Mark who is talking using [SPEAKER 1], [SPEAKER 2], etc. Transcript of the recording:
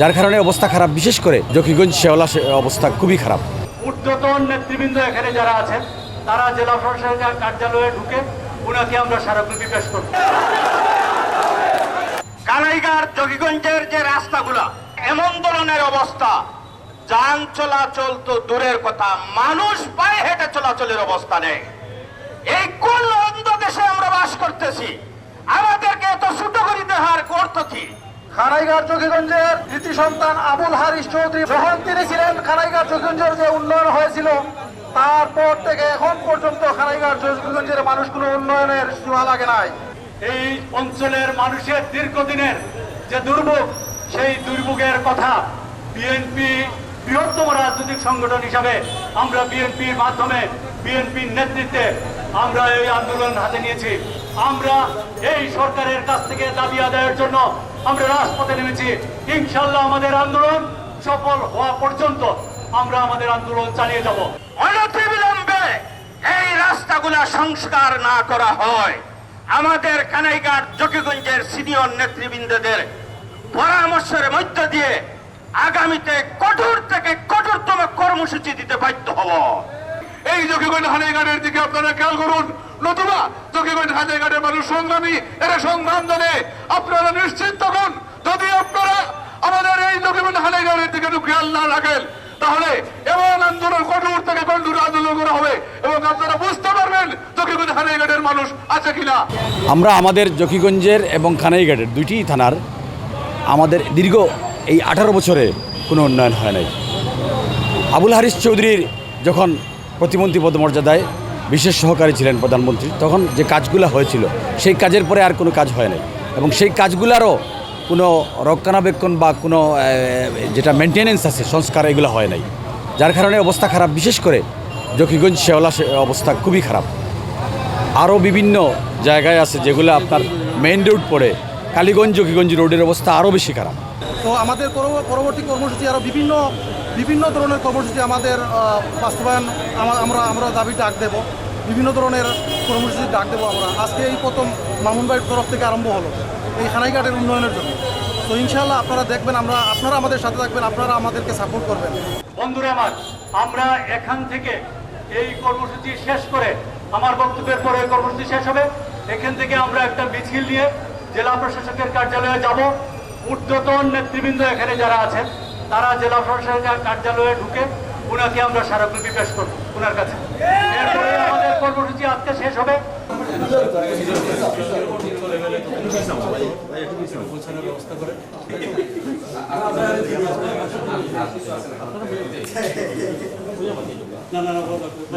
[SPEAKER 1] যার কারণে অবস্থা খারাপ, বিশেষ করে জকিগঞ্জ, শেওলা অবস্থা খুবই খারাপ।
[SPEAKER 2] ঊর্ধ্বতন নেতৃবৃন্দ এখানে যারা আছেন, তারা জেলা প্রশাসনের কার্যালয়ে ঢুকে ওনাকে আমরা স্মারকলিপি পেশ করব।
[SPEAKER 3] কানাইঘাট জকিগঞ্জের যে রাস্তাগুলা, এমন ধরনের অবস্থা, যান চলাচল তো দূরের কথা, মানুষ পায়ে হেঁটে চলাচলের অবস্থা নেই। এই কোন অন্ধ দেশে আমরা বাস করতেছি? কি
[SPEAKER 4] খানাইঘাট যোগীগঞ্জের কৃতি সন্তান আবুল হারিস চৌধুরী যখন তিনি ছিলেন, খানাইঘাট যোগীগঞ্জের যে উন্নয়ন হয়েছিল, তারপর থেকে এখন পর্যন্ত খানাইঘাট যোগীগঞ্জের মানুষ কোনো উন্নয়নের সীমা লাগে নাই।
[SPEAKER 2] এই অঞ্চলের মানুষের দীর্ঘদিনের যে দুর্ভোগ, সেই দুর্ভোগের কথা বিএনপি বৃহত্তম রাজনৈতিক সংগঠন হিসাবে আমরা বিএনপির মাধ্যমে বিএনপির নেতৃত্বে আমরা এই আন্দোলন হাতে নিয়েছি। আমরা এই সরকারের কাছ থেকে দাবি আদায়ের জন্য আমরা রাজপথে নেমেছি। ইনশাল্লাহ আমাদের আন্দোলন সফল হওয়া পর্যন্ত আমরা আমাদের আন্দোলন চালিয়ে যাব।
[SPEAKER 3] অনতিবিলম্বে এই রাস্তাগুলা সংস্কার না করা হয়। আমাদের কানাইঘাট জকিগঞ্জের সিনিয়র নেতৃবৃন্দদের পরামর্শের মধ্য দিয়ে আগামীতে কঠোর থেকে কঠোরতম কর্মসূচি দিতে বাধ্য হব।
[SPEAKER 5] এই জকিগঞ্জ হানিঘাটের দিকে আপনারা খেয়াল করুন। নতুবা জকিগঞ্জ হানিঘাটের মানুষ সংগ্রামী? এরা সংগ্রাম জানে। আপনারা নিশ্চিত থাকুন যদি আপনারা আমাদের এই জকিগঞ্জ হানিঘাটের দিকে খেয়াল না রাখেন, তাহলে এমন আন্দোলন কঠোর থেকে কঠোর আন্দোলন করা হবে এবং আপনারা বুঝতে পারবেন জকিগঞ্জ হানিঘাটের মানুষ আছে কিনা।
[SPEAKER 1] আমরা আমাদের জকিগঞ্জের এবং খানাইঘাটের দুইটি থানার আমাদের দীর্ঘ এই আঠারো বছরে কোনো উন্নয়ন হয় নাই। আবুল হারিস চৌধুরীর যখন প্রতিমন্ত্রী পদমর্যাদায় বিশেষ সহকারী ছিলেন প্রধানমন্ত্রী। তখন যে কাজগুলো হয়েছিল, সেই কাজের পরে আর কোনো কাজ হয় নাই। এবং সেই কাজগুলোরও কোনো রক্ষণাবেক্ষণ বা কোনো যেটা মেনটেনেন্স আছে, সংস্কার এগুলো হয় নাই। যার কারণে অবস্থা খারাপ। বিশেষ করে জকিগঞ্জ, শেওলা অবস্থা খুবই খারাপ। আরও বিভিন্ন জায়গায় আছে যেগুলো আপনার মেইন রোড পড়ে। কালীগঞ্জ, জকিগঞ্জ রোডের অবস্থা আরও বেশি খারাপ।
[SPEAKER 4] তো আমাদের পরবর্তী কর্মসূচি আরও বিভিন্ন বিভিন্ন ধরনের কর্মসূচি আমাদের বাস্তবায়ন আমা- আমরা আমরা দাবি ডাক দেব। বিভিন্ন ধরনের কর্মসূচি ডাক দেবো আমরা। আজকে এই প্রথম মামুন ভাইয়ের তরফ থেকে আরম্ভ হলো এই খানাইঘাটের উন্নয়নের জন্য। তো ইনশাল্লাহ আপনারা দেখবেন, আমরা, আপনারা আমাদের সাথে থাকবেন, আপনারা আমাদেরকে সাপোর্ট করবেন।
[SPEAKER 2] বন্ধুরা আমার, আমরা এখান থেকে এই কর্মসূচি শেষ করে আমার বক্তব্যের পরে কর্মসূচি শেষ হবে। এখান থেকে আমরা একটা মিছিল নিয়ে জেলা প্রশাসকের কার্যালয়ে যাব। ঊর্ধ্বতন নেতৃবৃন্দ এখানে যারা আছেন তারা জেলা প্রশাসনের কার্যালয়ে ঢুকে ওনাকে আমরা স্মারকলিপি পেশ করব ওনার কাছে। আমাদের কর্মসূচি আজকে শেষ হবে।